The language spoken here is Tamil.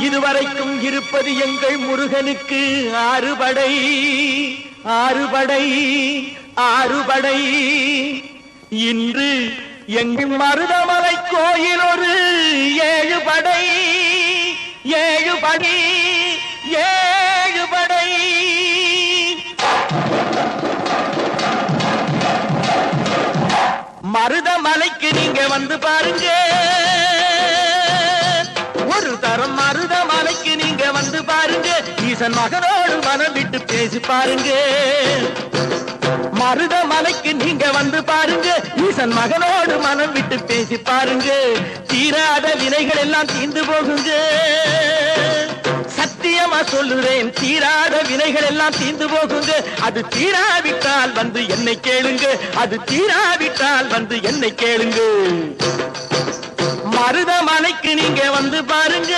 இதுவரைக்கும் இருப்பது எங்கள் முருகனுக்கு ஆறுபடை. ஆறுபடை ஆறுபடை. இன்று எங்கள் மருதமலை கோயில் ஒரு ஏழு படை ஏழு படை ஏழு படை மருதமலைக்கு நீங்க வந்து பாருங்க. மருதமலைக்கு நீங்க வந்து பாருங்க. ஈசன் மகனோடு மனம் விட்டு பேசி பாருங்க. மருதமலைக்கு நீங்க வந்து பாருங்க. ஈசன் மகனோடு மனம் விட்டு பேசி பாருங்க. தீராத வினைகள் எல்லாம் தீர்ந்து போகுங்க. சத்தியமா சொல்லுறேன் தீராத வினைகள் எல்லாம் தீர்ந்து போகுங்க. அது தீராவிட்டால் வந்து என்னை கேளுங்க. அது தீராவிட்டால் வந்து என்னை கேளுங்க. மருதமலைக்கு நீங்க வந்து பாருங்க.